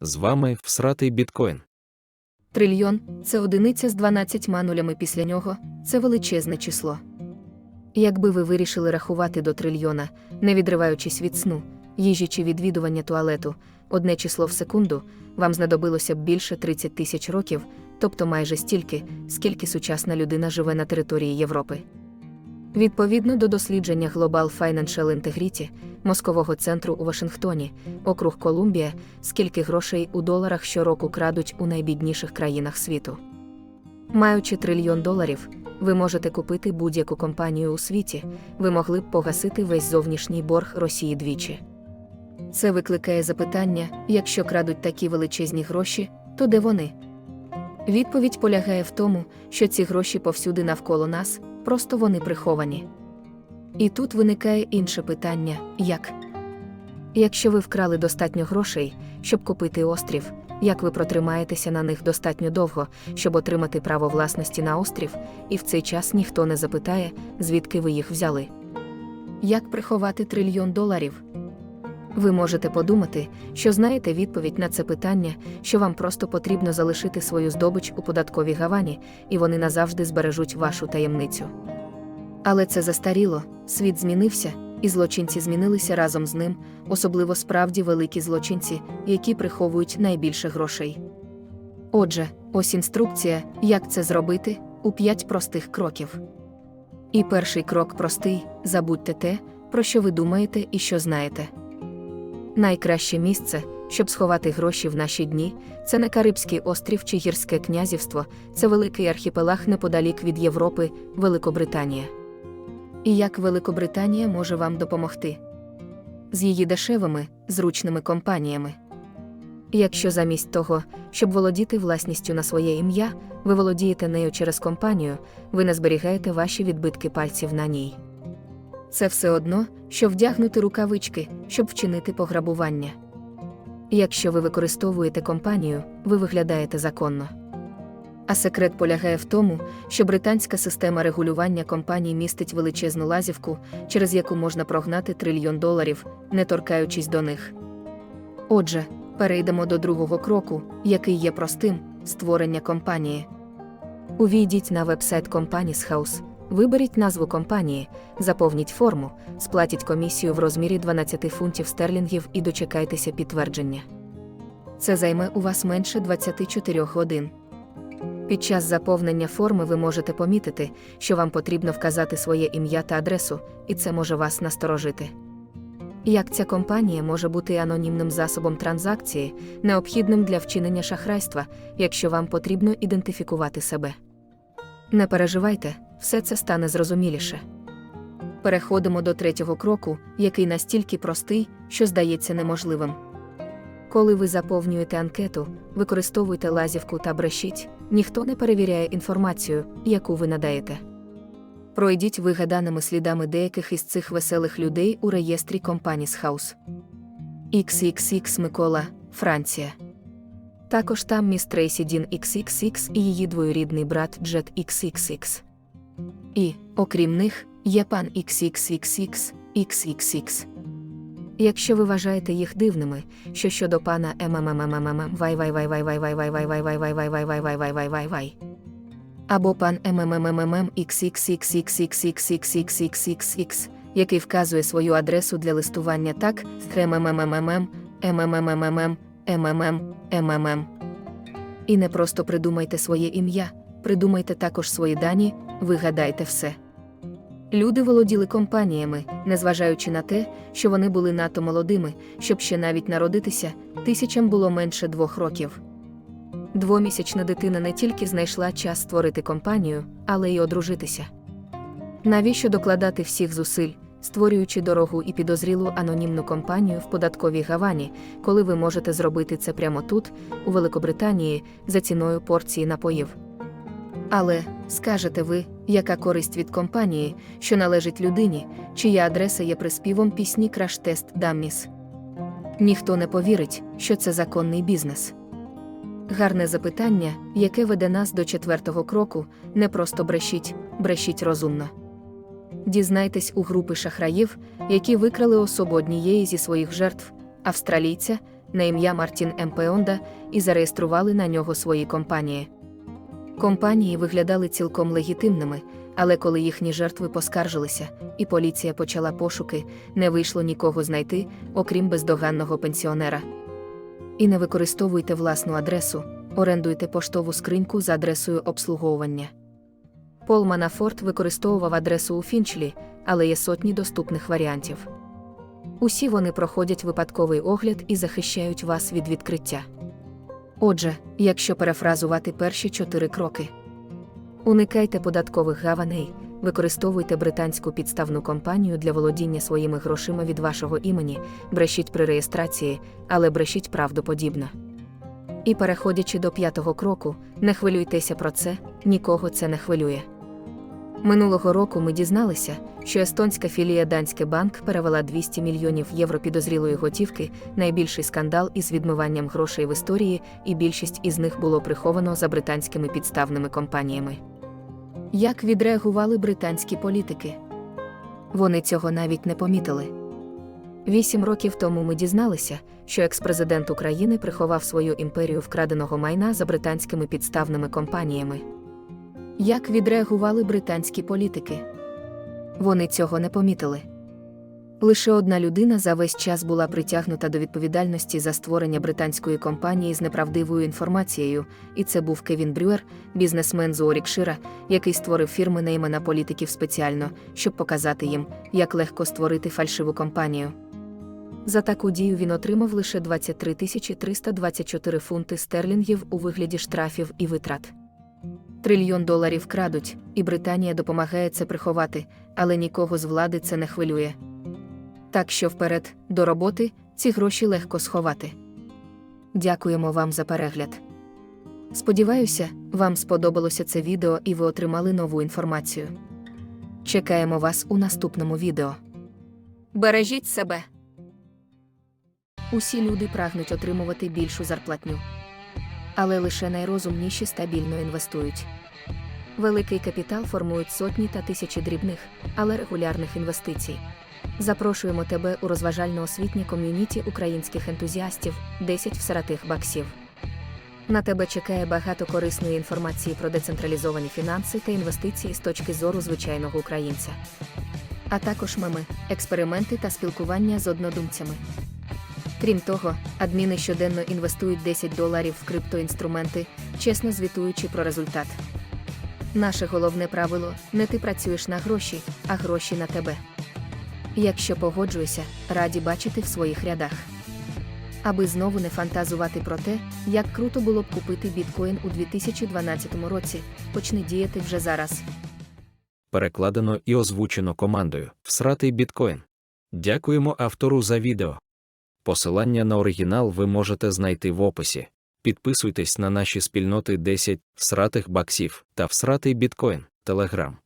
З вами всратий біткоін. Трильйон це одиниця з 12 нулями після нього, це величезне число. Якби ви вирішили рахувати до трильйона, не відриваючись від сну, їжі чи відвідування туалету, одне число в секунду, вам знадобилося б більше 30 тисяч років, тобто майже стільки, скільки сучасна людина живе на території Європи. Відповідно до дослідження Global Financial Integrity, мозкового центру у Вашингтоні, округ Колумбія, скільки грошей у доларах щороку крадуть у найбідніших країнах світу. Маючи трильйон доларів, ви можете купити будь-яку компанію у світі, ви могли б погасити весь зовнішній борг Росії двічі. Це викликає запитання: якщо крадуть такі величезні гроші, то де вони? Відповідь полягає в тому, що ці гроші повсюди навколо нас, просто вони приховані. І тут виникає інше питання: як? Якщо ви вкрали достатньо грошей, щоб купити острів, як ви протримаєтеся на них достатньо довго, щоб отримати право власності на острів, і в цей час ніхто не запитає, звідки ви їх взяли? Як приховати трильйон доларів? Ви можете подумати, що знаєте відповідь на це питання, що вам просто потрібно залишити свою здобич у податковій гавані, і вони назавжди збережуть вашу таємницю. Але це застаріло, світ змінився, і злочинці змінилися разом з ним, особливо справді великі злочинці, які приховують найбільше грошей. Отже, ось інструкція, як це зробити, у п'ять простих кроків. І перший крок простий: забудьте те, про що ви думаєте і що знаєте. Найкраще місце, щоб сховати гроші в наші дні, це не Карибський острів чи Гірське князівство, це великий архіпелаг неподалік від Європи, Великобританія. І як Великобританія може вам допомогти? З її дешевими, зручними компаніями. Якщо замість того, щоб володіти власністю на своє ім'я, ви володієте нею через компанію, ви не зберігаєте ваші відбитки пальців на ній. Це все одно, що вдягнути рукавички, щоб вчинити пограбування. Якщо ви використовуєте компанію, ви виглядаєте законно. А секрет полягає в тому, що британська система регулювання компаній містить величезну лазівку, через яку можна прогнати трильйон доларів, не торкаючись до них. Отже, перейдемо до другого кроку, який є простим створення компанії. Увійдіть на вебсайт Companies House, виберіть назву компанії, заповніть форму, сплатіть комісію в розмірі 12 фунтів стерлінгів і дочекайтеся підтвердження. Це займе у вас менше 24 годин. Під час заповнення форми ви можете помітити, що вам потрібно вказати своє ім'я та адресу, і це може вас насторожити. Як ця компанія може бути анонімним засобом транзакції, необхідним для вчинення шахрайства, якщо вам потрібно ідентифікувати себе? Не переживайте, все це стане зрозуміліше. Переходимо до третього кроку, який настільки простий, що здається неможливим. Коли ви заповнюєте анкету, використовуйте лазівку та брешіть, ніхто не перевіряє інформацію, яку ви надаєте. Пройдіть вигаданими слідами деяких із цих веселих людей у реєстрі Companies House. XXX Микола, Франція. Також там міс Трейсі Дін XXX і її двоюрідний брат Джет XXX. І, окрім них, є пан XXXX, XXX. Якщо ви вважаєте їх дивними, що щодо пана ММММММ вай вай вай вай вай вай вай вай вай вай вай вай вай вай вай вай вай вай або пан МММММ XXXXXXXXXXX, який вказує свою адресу для листування так. І не просто придумайте своє ім'я, придумайте також свої дані, вигадайте все. Люди володіли компаніями, незважаючи на те, що вони були надто молодими, щоб ще навіть народитися, тисячам було менше двох років. Двомісячна дитина не тільки знайшла час створити компанію, але й одружитися. Навіщо докладати всіх зусиль, створюючи дорогу і підозрілу анонімну компанію в податковій гавані, коли ви можете зробити це прямо тут, у Великобританії, за ціною порції напоїв? Але, скажете ви, яка користь від компанії, що належить людині, чия адреса є приспівом пісні Краш-тест Дамміс? Ніхто не повірить, що це законний бізнес. Гарне запитання, яке веде нас до четвертого кроку, не просто брешіть, брешіть розумно. Дізнайтесь у групи шахраїв, які викрали особу однієї зі своїх жертв, австралійця, на ім'я Мартін Емпеонда і зареєстрували на нього свої компанії. Компанії виглядали цілком легітимними, але коли їхні жертви поскаржилися, і поліція почала пошуки, не вийшло нікого знайти, окрім бездоганного пенсіонера. І не використовуйте власну адресу, орендуйте поштову скриньку за адресою обслуговування. Пол Манафорт використовував адресу у Фінчлі, але є сотні доступних варіантів. Усі вони проходять випадковий огляд і захищають вас від відкриття. Отже, якщо перефразувати перші чотири кроки, уникайте податкових гаваней, використовуйте британську підставну компанію для володіння своїми грошима від вашого імені, брешіть при реєстрації, але брешіть правдоподібно. І переходячи до п'ятого кроку, не хвилюйтеся про це, нікого це не хвилює. Минулого року ми дізналися, що естонська філія Данське Банк перевела 200 мільйонів євро підозрілої готівки, найбільший скандал із відмиванням грошей в історії, і більшість із них було приховано за британськими підставними компаніями. Як відреагували британські політики? Вони цього навіть не помітили. Вісім років тому ми дізналися, що експрезидент України приховав свою імперію вкраденого майна за британськими підставними компаніями. Як відреагували британські політики? Вони цього не помітили. Лише одна людина за весь час була притягнута до відповідальності за створення британської компанії з неправдивою інформацією, і це був Кевін Брюер, бізнесмен з Уорікшира, який створив фірми на імена політиків спеціально, щоб показати їм, як легко створити фальшиву компанію. За таку дію він отримав лише 23 324 фунти стерлінгів у вигляді штрафів і витрат. Трильйон доларів крадуть, і Британія допомагає це приховати, але нікого з влади це не хвилює. Так що вперед, до роботи, ці гроші легко сховати. Дякуємо вам за перегляд. Сподіваюся, вам сподобалося це відео і ви отримали нову інформацію. Чекаємо вас у наступному відео. Бережіть себе. Усі люди прагнуть отримувати більшу зарплатню. Але лише найрозумніші стабільно інвестують. Великий капітал формують сотні та тисячі дрібних, але регулярних інвестицій. Запрошуємо тебе у розважально-освітнє ком'юніті українських ентузіастів 10 всаратих баксів. На тебе чекає багато корисної інформації про децентралізовані фінанси та інвестиції з точки зору звичайного українця. А також меми, експерименти та спілкування з однодумцями. Крім того, адміни щоденно інвестують 10 доларів в криптоінструменти, чесно звітуючи про результат. Наше головне правило не ти працюєш на гроші, а гроші на тебе. Якщо погоджуєшся, раді бачити в своїх рядах. Аби знову не фантазувати про те, як круто було б купити біткоін у 2012 році, почни діяти вже зараз. Перекладено і озвучено командою Всратий біткоін. Дякуємо автору за відео. Посилання на оригінал ви можете знайти в описі. Підписуйтесь на наші спільноти 10 всратих баксів та всратий біткоін, телеграм.